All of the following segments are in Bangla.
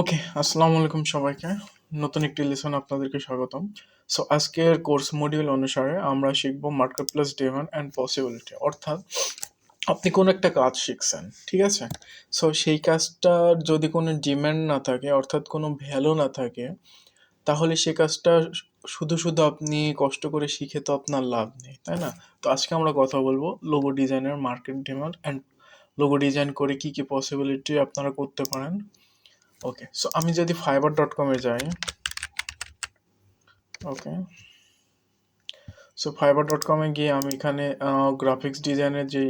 ওকে, আসসালামু আলাইকুম সবাইকে। নতুন একটি লেসন আপনাদেরকে স্বাগতম। সো আজকের কোর্স মডিউল অনুসারে আমরা শিখব মার্কেটপ্লেস ডিমান্ড অ্যান্ড পসিবিলিটি। অর্থাৎ আপনি কোনো একটা কাজ শিখছেন, ঠিক আছে? সো সেই কাজটার যদি কোনো ডিমান্ড না থাকে অর্থাৎ কোনো ভ্যালু না থাকে, তাহলে সে কাজটা শুধু, শুধু আপনি কষ্ট করে শিখে তো আপনার লাভ নেই, তাই না? তো আজকে আমরা কথা বলব লোগো ডিজাইনের market demand and logo design করে কি, কি পসিবিলিটি আপনারা করতে পারেন। ওকে, সো আমি যদি ফাইবার ডট কমে যাই ওকে। সো ফাইবার ডট কমে গিয়ে আমি এখানে গ্রাফিক্স ডিজাইনের যে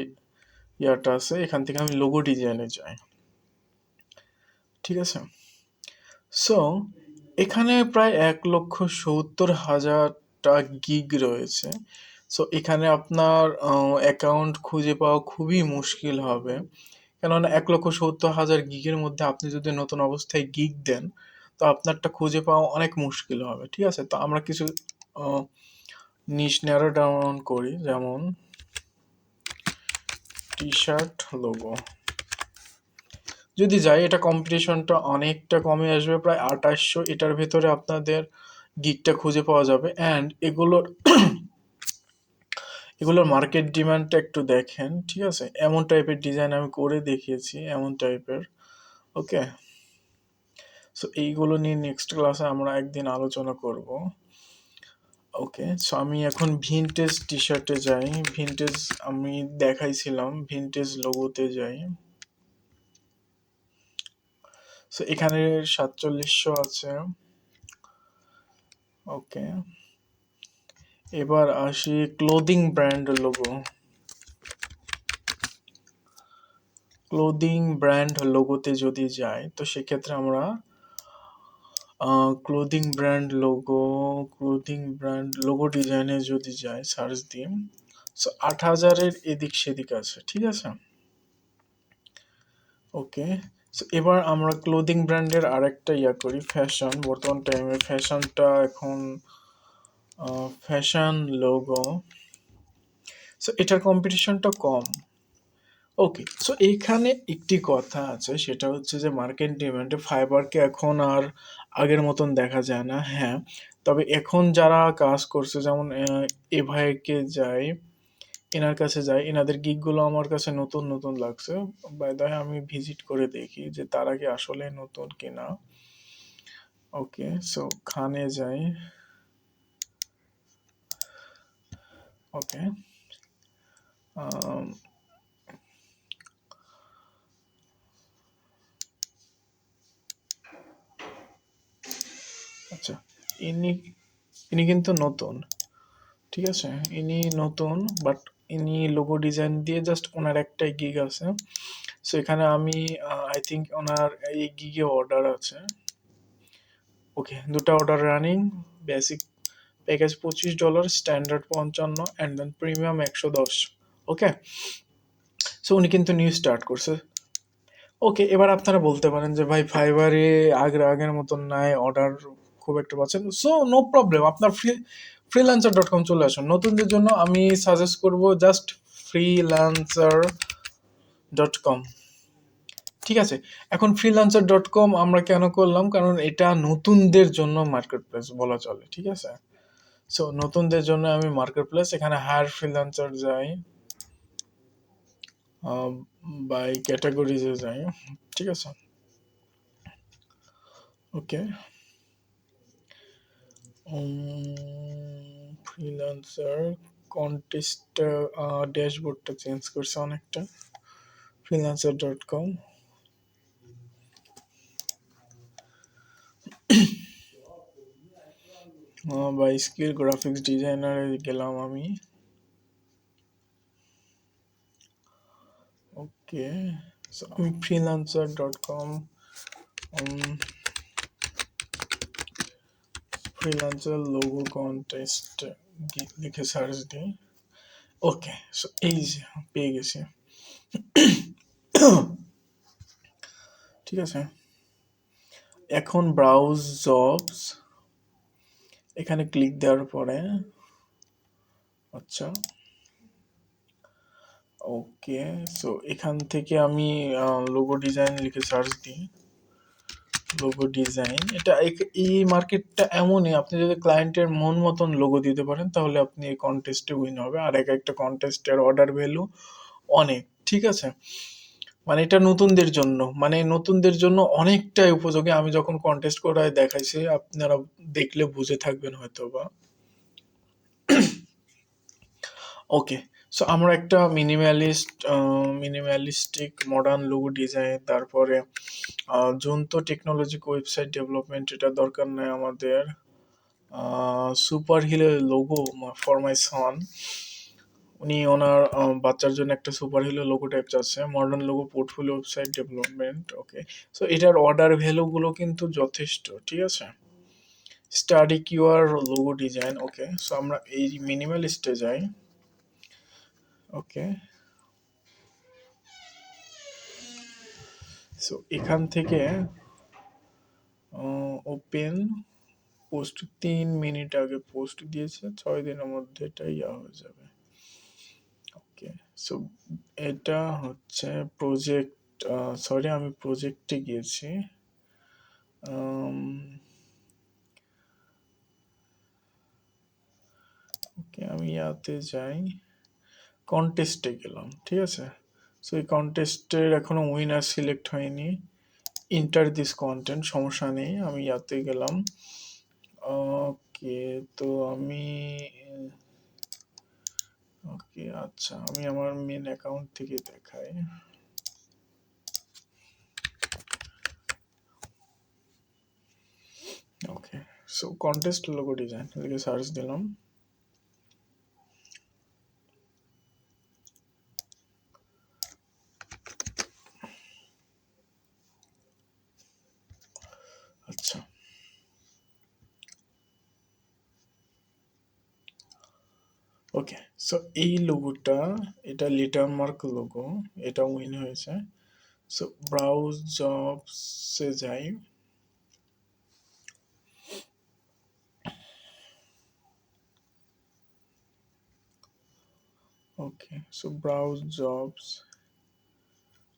ইয়াটা আছে এখান থেকে আমি লোগো ডিজাইনে যাই। ঠিক আছে? সো এখানে প্রায় ১,৭০,০০০টা গিগ রয়েছে। সো এখানে আপনার অ্যাকাউন্ট খুঁজে পাওয়া খুবই মুশকিল হবে। কেননা ১,৭০,০০০ গিগের মধ্যে আপনি যদি নতুন অবস্থায় গিগ দেন, তো আপনারটা খুঁজে পাওয়া অনেক মুশকিল হবে। ঠিক আছে? তো আমরা কিছু নিশ ন্যারো ডাউন করি যেমন টি-শার্ট লোগো। যদি যাই এটা কম্পিটিশনটা অনেকটা কমে আসবে প্রায় ২৮০০ এটার ভেতরে আপনাদের গিগটা খুঁজে পাওয়া যাবে অ্যান্ড এগুলোর এগুলোর মার্কেট ডিমান্ডটা একটু দেখেন, ঠিক আছে? এমন টাইপের ডিজাইন আমি করে দেখিয়েছি, এমন টাইপের। ওকে? সো এইগুলো নিয়ে নেক্সট ক্লাসে আমরা একদিন আলোচনা করব। ওকে, সো আমি এখন ভিনটেজ টি-শার্টে যাই। ভিনটেজ আমি দেখাইছিলাম, ভিনটেজ লোগোতে যাই। সো এখানে ৪৭০০ আছে। ওকে। এবার আসি clothing brand logo. Clothing brand লোগোতে যদি যাই, তো সেক্ষেত্রে আমরা clothing brand logo, clothing brand logo ডিজাইনে যদি যাই সার্চ দিয়ে, সো আট হাজারের এদিক সেদিক আছে। ঠিক আছে? ওকে। সো এবার আমরা ক্লোদিং ব্র্যান্ডের আরেকটা ইয়া করি ফ্যাশন। বর্তমান টাইমে ফ্যাশনটা এখন ফ্যাশন লোগো। সো এটার কম্পিটিশনটা কম। ওকে, সো এইখানে একটি কথা আছে সেটা হচ্ছে যে মার্কেট ডিমান্ডে ফাইবারকে এখন আর আগের মতন দেখা যায় না। হ্যাঁ, তবে এখন যারা কাজ করছে যেমন এ যাই, এনার কাছে যাই, এনাদের গিগগুলো আমার কাছে নতুন, নতুন লাগছে। বাই ওয়ে আমি ভিজিট করে দেখি যে তারা কি আসলে নতুন কিনা। ওকে, সো খানে যাই। ওকে। আম আচ্ছা, ইনি ইনি কিন্তু নতুন। ঠিক আছে? ইনি নতুন বাট ইনি লোগো ডিজাইন দিয়ে জাস্ট ওনার একটাই গিগ আছে। সো এখানে আমি আই থিংক ওনার এই গিগে অর্ডার আছে। ওকে, ২ টা order running, basic package $২৫, standard ৫৫ and then premium ১১০। Okay? So উনি কিন্তু নিউ স্টার্ট করছে। ওকে, এবার আপনারা বলতে পারেন যে ভাই ফাইবারে আগের আগের মতন নাই, অর্ডার খুব একটা পাচ্ছেন। সো নো প্রবলেম আপনার ফ্রি ফ্রিল্যান্সার ডট কম চলে আসুন। নতুনদের জন্য আমি সাজেস্ট করব জাস্ট ফ্রিল্যান্সার ডট কম। ঠিক আছে? এখন ফ্রিল্যান্সার ডট কম আমরা কেন করলাম? কারণ এটা নতুনদের জন্য মার্কেটপ্লেস বলা চলে। ঠিক আছে? সো নতুনদের জন্য আমি মার্কেটপ্লেস এখানে হায়ার ফ্রিল্যান্সার যাই। বাই ক্যাটাগরিজে যাই। ঠিক আছে? ওকে। কনটেস্টটা আ ড্যাশবোর্ডটা চেঞ্জ করছে অনেকটা। Freelancer dot com. By skill graphics ডিজাইনারে গেলাম আমি। ওকে, আমি freelancer dot com um freelancer logo contest লিখে সার্চ দিই। ওকে, সো এই যে পেয়ে গেছি। ঠিক আছে? এখন ব্রাউজ জবস এখানে ক্লিক দেওয়ার পরে আচ্ছা। ওকে, সো এখান থেকে আমি লোগো ডিজাইন লিখে সার্চ দিই। লোগো ডিজাইন এটা এই মার্কেটটা এমনই আপনি যদি ক্লায়েন্টের মন মতন লোগো দিতে পারেন তাহলে আপনি এই কন্টেস্টে উইন হবে আর এক একটা কন্টেস্টের অর্ডার ভ্যালু অনেক ঠিক আছে মানে এটা নতুনদের জন্য মানে নতুনদের জন্য অনেকটাই উপযোগী। আমি যখন কন্টেস্ট করায় দেখাইছি, আপনারা দেখলে বুঝে থাকবেন হয়তো বা ওকে সো আমরা একটা minimalist minimalistic modern logo design তারপরে জন্ত টেকনোলজিক ওয়েবসাইট ডেভেলপমেন্ট এটা দরকার নাই আমাদের। সুপার হিলের লোগো ফর মাই সন উনি ওনার বাচ্চার জন্য একটা সুপার হিরো লোগো টাইপ চাচ্ছে modern logo portfolio website development okay so এটার অর্ডার ভ্যালুগুলো কিন্তু যথেষ্ট, ঠিক আছে? Study QR logo design okay so আমরা এই মিনিমালিস্টে যাই ওকে সো এখান থেকে ওপেন পোস্ট তিন মিনিট আগে পোস্ট দিয়েছে, ছয় দিনের মধ্যে এটা ইয়া হয়ে যাবে। সো এটা হচ্ছে প্রজেক্ট সরি আমি প্রজেক্টে গিয়েছি। ওকে আমি ইয়াতে যাই। কন্টেস্টে গেলাম, ঠিক আছে? সো এই কন্টেস্টের এখনও উইনার সিলেক্ট হয়নি। ইন্টার দিস কন্টেন্ট সমস্যা নেই, আমি ইয়াতে গেলাম। ওকে তো আমি ওকে আচ্ছা আমি আমার মেন অ্যাকাউন্ট থেকে দেখাই। Okay so contest logo design লিখে সার্চ দিলাম আচ্ছা ওকে সো এই লোগোটা এটা লিটার মার্ক লোগো এটা উইন হয়েছে। সো ব্রাউজ জবসে যাই। ওকে সো ব্রাউজ জবস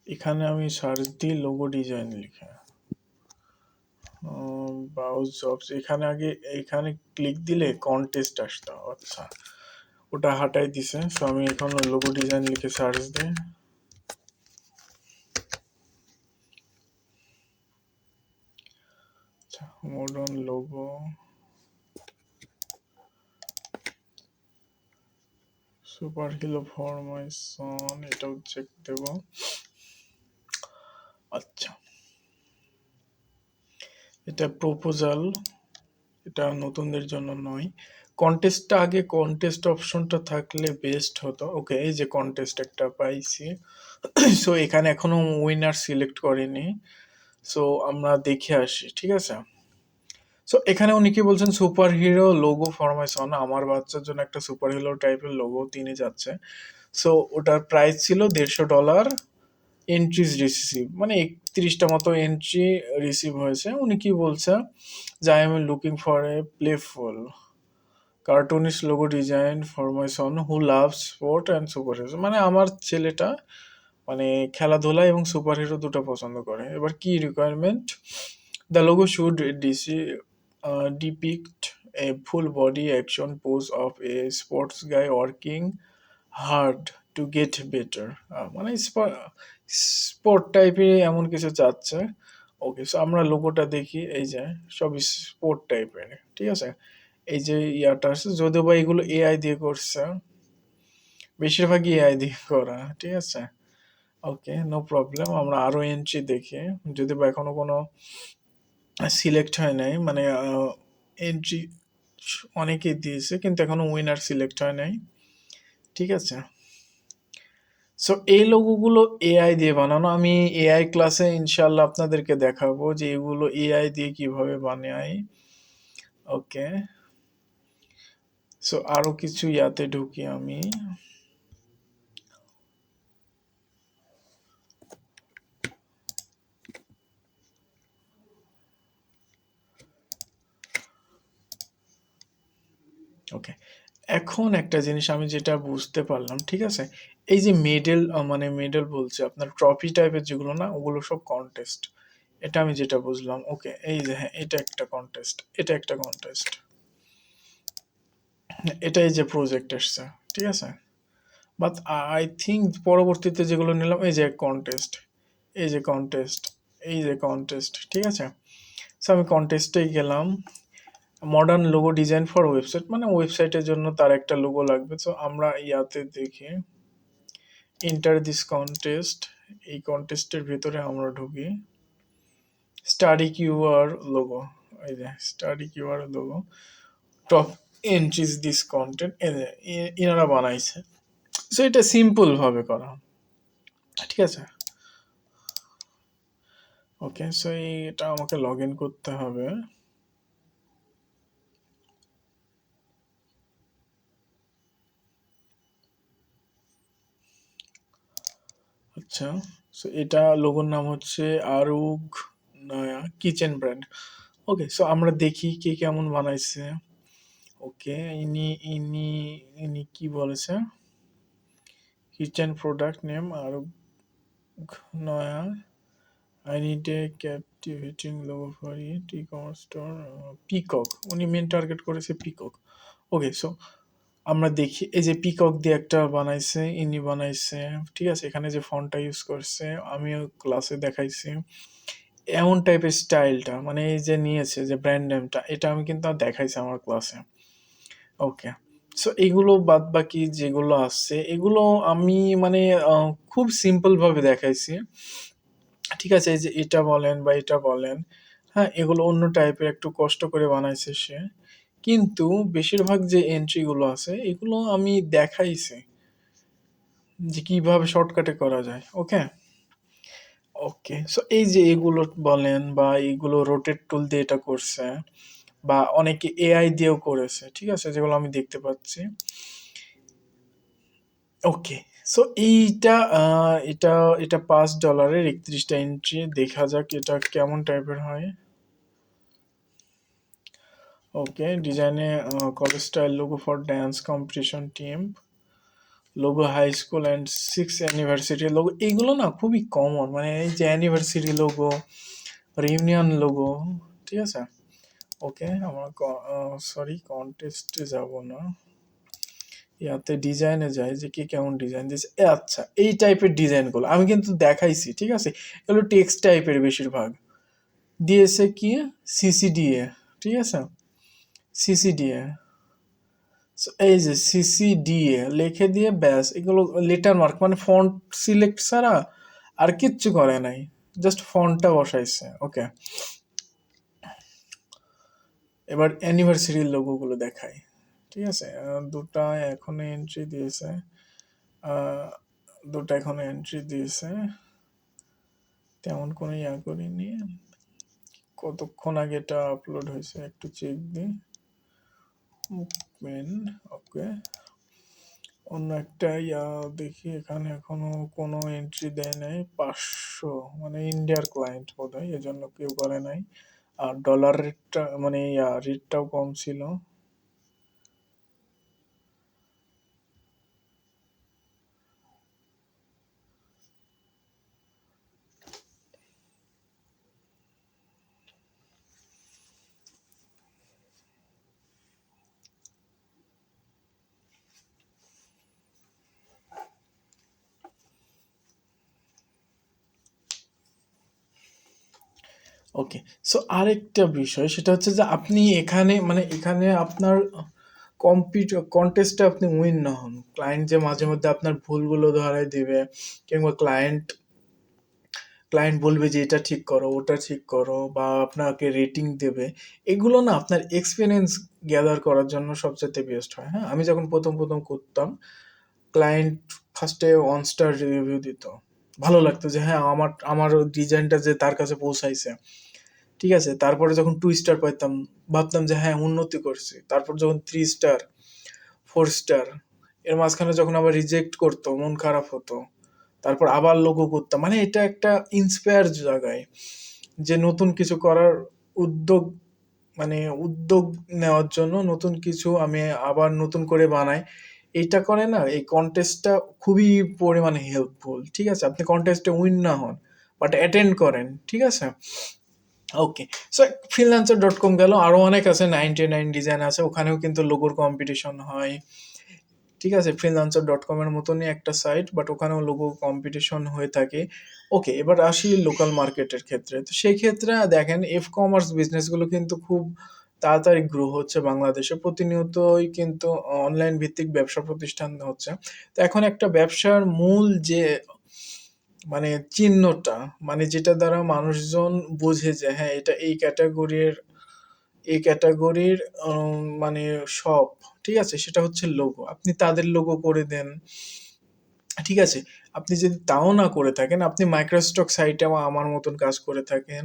এখানে আমি সার্চ দিই লোগো ডিজাইন লিখে। ব্রাউজ জবস এখানে আগে, এখানে ক্লিক দিলে কন্টেস্ট আসতো। আচ্ছা। ওটা হাটাই দিছে। সো আমি এখন লোগো ডিজাইন লিখে সার্চ দিই। Modern logo super hero for my son এটাও চেক দেব। আচ্ছা। এটা প্রপোজাল এটা নতুনদের জন্য নয়। কন্টেস্টটা আগে কন্টেস্ট অপশনটা থাকলে বেস্ট হতো। ওকে এই যে কন্টেস্ট একটা পাইছি। সো এখানে এখনও উইনার সিলেক্ট করেনি। সো আমরা দেখে আসি, ঠিক আছে? সো এখানে উনি কি বলছেন? সুপার হিরো লোগো ফরমেশন আমার বাচ্চার জন্য একটা সুপার হিরো টাইপের লোগো তিনি যাচ্ছে। সো ওটার প্রাইস ছিল দেড়শো ডলার এন্ট্রিজ রিসিভ মানে একত্রিশটা মতো এন্ট্রি রিসিভ হয়েছে। উনি কি বলছে? যে I am looking for a playful cartoonish logo design for my son who love sport and super hero মানে আমার ছেলেটা মানে খেলাধুলা এবং সুপার হিরো দুটো পছন্দ করে। এবার কি requirement the logo should DC depict a full body action pose of a sports guy working hard to get better মানে স্পোর্ট টাইপের এমন কিছু চাচ্ছে। ওকে সো আমরা লোগোটা দেখি, এই যে সব স্পোর্ট টাইপের ঠিক আছে? এই যে ইয়াটা আছে, যদিও বা এগুলো এআই দিয়ে করছে, বেশিরভাগই এআই দিয়ে করা, ঠিক আছে? ওকে নো প্রবলেম আমরা আরও এন্ট্রি দেখি। যদি বা এখনও কোনো সিলেক্ট হয় নাই মানে এন্ট্রি অনেকেই দিয়েছে, কিন্তু এখনও উইনার সিলেক্ট হয় নাই, ঠিক আছে? সো এই লোগোগুলো এআই দিয়ে বানানো, আমি এআই ক্লাসে ইনশাল্লাহ আপনাদেরকে দেখাবো যে এগুলো এআই দিয়ে কীভাবে বানাই ওকে সো আরও কিছু ইয়াতে ঢুকি আমি। ওকে এখন একটা জিনিস আমি যেটা বুঝতে পারলাম, ঠিক আছে? এই যে মেডেল মানে মেডেল বলছে, আপনার ট্রফি টাইপের যেগুলো না, ওগুলো সব কন্টেস্ট এটা আমি যেটা বুঝলাম ওকে এই যে হ্যাঁ এটা একটা কন্টেস্ট এটা একটা কন্টেস্ট এটাই যে প্রজেক্ট এসছে ঠিক আছে? বাট আই থিঙ্ক পরবর্তীতে যেগুলো নিলাম, এই যে কন্টেস্ট এই যে কন্টেস্ট এই যে কন্টেস্ট ঠিক আছে? সো আমি কন্টেস্টেই গেলাম। Modern logo design for website মানে ওয়েবসাইটের জন্য তার একটা লোগো লাগবে। সো আমরা ইয়াতে দেখি। ইন্টার দিস কন্টেস্ট এই কন্টেস্টের ভিতরে আমরা ঢুকি। স্টাডি কিউআর লোগো এই যে study QR logo top entries this content এনারা বানাইছে। সো এটা সিম্পল ভাবে করা। ঠিক আছে? ওকে সো এটা আমাকে লগ ইন করতে হবে। আচ্ছা সো এটা লোগোর নাম হচ্ছে আরুগ নয়া কিচেন ব্র্যান্ড। ওকে সো আমরা দেখি কে কেমন বানাইছে। ওকে, ইনি ইনি ইনি কি বলেছে? কিচেন প্রোডাক্ট নেম আরুগ নয়া I need a captivating logo for it e commerce store peacock উনি মেন টার্গেট করেছে পিকক ওকে সো আমরা দেখি, এই যে পিকক দিয়ে একটা বানাইছে, ইনি বানাইছে, ঠিক আছে? এখানে যে ফন্টটা ইউজ করছে, আমিও ক্লাসে দেখাইছি। এমন টাইপের স্টাইলটা মানে এই যে নিয়েছে যে ব্র্যান্ড নেমটা এটা আমি কিন্তু আর দেখাইছি আমার ক্লাসে ওকে সো এগুলো বাদ বাকি যেগুলো আছে, এগুলো আমি মানে খুব সিম্পল ভাবে দেখাইছি। ঠিক আছে, এই যে এটা বলেন বা এটা বলেন হ্যাঁ এগুলো অন্য টাইপের একটু কষ্ট করে বানাইছে সে। কিন্তু বেশিরভাগ যে এন্ট্রিগুলো আছে, এগুলো আমি দেখাইছি যে কীভাবে শর্টকাটে করা যায়। ওকে ওকে সো এই যে এগুলো বলেন বা এইগুলো রোটেট টুল দিয়ে এটা করছে বা অনেকে এআই দিয়েও করেছে, ঠিক আছে? যেগুলো আমি দেখতে পাচ্ছি। ওকে সো এইটা এটা এটা পাঁচ ডলারের একত্রিশটা এন্ট্রি দেখা যাক এটা কেমন টাইপের হয়। ওকে ডিজাইনে college style logo for dance competition team logo high school and six anniversary logo এগুলো না খুবই কমন মানে এই যে অ্যানিভার্সারি লোগো রিউনিয়ন লোগো ঠিক আছে? ওকে, আমার সরি কন্টেস্টে যাব না। ইয়াতে ডিজাইনে যায় যে কে কেমন ডিজাইন দিয়েছে। আচ্ছা এই টাইপের ডিজাইনগুলো আমি কিন্তু দেখাইছি, ঠিক আছে? এগুলো টেক্সট টাইপের বেশিরভাগ। দিয়েছে কি? সিসিডিএ ঠিক আছে? সিসিডিএ এই যে সিসিডিএ লিখে দিয়ে ব্যাস, এগুলো লেটার মার্ক মানে ফন্ট সিলেক্ট ছাড়া আর কিচ্ছু করে নাই। জাস্ট ফন্টটা বসাইছে ওকে এবার অ্যানিভার্সারির লোগোগুলো দেখাই। ঠিক আছে? দুটা এখনও এন্ট্রি দিয়েছে। দুটা এখনও এন্ট্রি দিয়েছে। তেমন কোনো ইয়া করিনি। কতক্ষণ আগে এটা আপলোড হয়েছে একটু চেক দিই। মেন ওকে অন্য একটা ইয়া দেখি, এখানে এখনও কোনো এন্ট্রি দেয় নাই। পাঁচশো মানে ইন্ডিয়ার ক্লায়েন্ট বোধ হয় এজন্য কেউ করে নাই। আর ডলার রেটটা মানে ইয়া রেটটাও কম ছিল। ওকে সো আরেকটা বিষয়, সেটা হচ্ছে যে আপনি এখানে মানে এখানে আপনার কম্পিট কন্টেস্টে আপনি উইন না হন। ক্লায়েন্ট যে মাঝে মধ্যে আপনার ভুলগুলো ধরায় দিবে, কিংবা ক্লায়েন্ট ক্লায়েন্ট বলবে যে এটা ঠিক করো, ওটা ঠিক করো, বা আপনাকে রেটিং দেবে, এগুলো না আপনার এক্সপিরিয়েন্স গ্যাদার করার জন্য সবচেয়ে বেস্ট হয়। হ্যাঁ? আমি যখন প্রথম প্রথম করতাম ক্লায়েন্ট ফার্স্টে ওয়ান স্টার রিভিউ দিত। ভালো লাগতো যে হ্যাঁ আমার আমার ডিজাইনটা যে তার কাছে পৌঁছাইছে। ঠিক আছে? তারপরে যখন টু স্টার পাইতাম, ভাবতাম যে হ্যাঁ উন্নতি করছি। তারপর যখন থ্রি স্টার ফোর স্টার এর মাঝখানে যখন আবার রিজেক্ট করতো, মন খারাপ হতো, তারপর আবার লোগো করতাম। মানে এটা একটা ইন্সপায়ার জায়গায় যে নতুন কিছু করার উদ্যোগ মানে উদ্যোগ নেওয়ার জন্য নতুন কিছু আমি আবার নতুন করে বানাই। এইটা করে না, এই কন্টেস্টটা খুবই পরিমাণে হেল্পফুল ঠিক আছে? আপনি কন্টেস্টে উইন না হন বাট অ্যাটেন্ড করেন, ঠিক আছে? Okay so freelancer dot com গেল আরও অনেক আছে নাইনটি নাইন ডিজাইন আছে, ওখানেও কিন্তু লোগোর কম্পিটিশন হয়। ঠিক আছে ফ্রিল্যান্সার ডট কমের মতনই একটা সাইট বাট ওখানেও লোগো কম্পিটিশন হয়ে থাকে। ওকে এবার আসি লোকাল মার্কেটের ক্ষেত্রে। তো সেই ক্ষেত্রে দেখেন এফ কমার্স বিজনেসগুলো কিন্তু খুব তাড়াতাড়ি গ্রো হচ্ছে বাংলাদেশে। প্রতিনিয়তই কিন্তু অনলাইন ভিত্তিক ব্যবসা প্রতিষ্ঠান হচ্ছে। তো এখন একটা ব্যবসার মূল যে মানে চিহ্নটা মানে যেটা দ্বারা মানুষজন বোঝে যে হ্যাঁ এটা এই ক্যাটাগরির এই ক্যাটাগরির মানে শপ ঠিক আছে? সেটা হচ্ছে লোগো আপনি তাদের লোগো করে দেন, ঠিক আছে? আপনি যদি তাও না করে থাকেন, আপনি মাইক্রোস্টক সাইটে আমার মতন কাজ করে থাকেন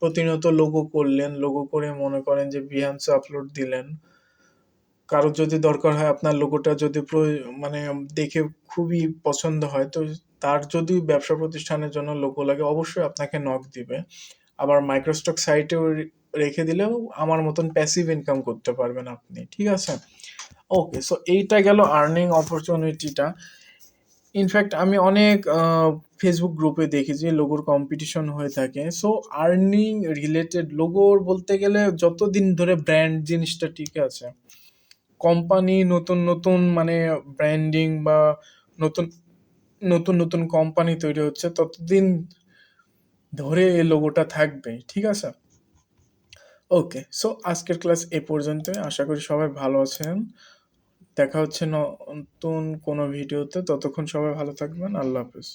প্রতিনিয়ত লোগো করলেন লোগো করে মনে করেন যে বিহান্সে আপলোড দিলেন। কারোর যদি দরকার হয়, আপনার লোগোটা যদি মানে দেখে খুবই পছন্দ হয়, তো তার যদি ব্যবসা প্রতিষ্ঠানের জন্য লোগো লাগে, অবশ্যই আপনাকে নক দিবে। আবার মাইক্রোস্টক সাইটেও রেখে দিলেও আমার মতন প্যাসিভ ইনকাম করতে পারবেন আপনি, ঠিক আছে? ওকে সো এইটা গেল আর্নিং অপরচুনিটিটা ইনফ্যাক্ট আমি অনেক ফেসবুক গ্রুপে দেখি যে লোগোর কম্পিটিশন হয়ে থাকে। সো আর্নিং রিলেটেড লোগোর বলতে গেলে যতদিন ধরে ব্র্যান্ড জিনিসটা ঠিক আছে কোম্পানি নতুন নতুন মানে ব্র্যান্ডিং বা নতুন নতুন নতুন কোম্পানি তৈরি হচ্ছে, ততদিন ধরে এই লোগোটা থাকবে, ঠিক আছে? ওকে সো আজকের ক্লাস এ পর্যন্তই। আশা করি সবাই ভালো আছেন। দেখা হচ্ছে নতুন কোনো ভিডিওতে ততক্ষণ সবাই ভালো থাকবেন। আল্লাহ হাফিজ।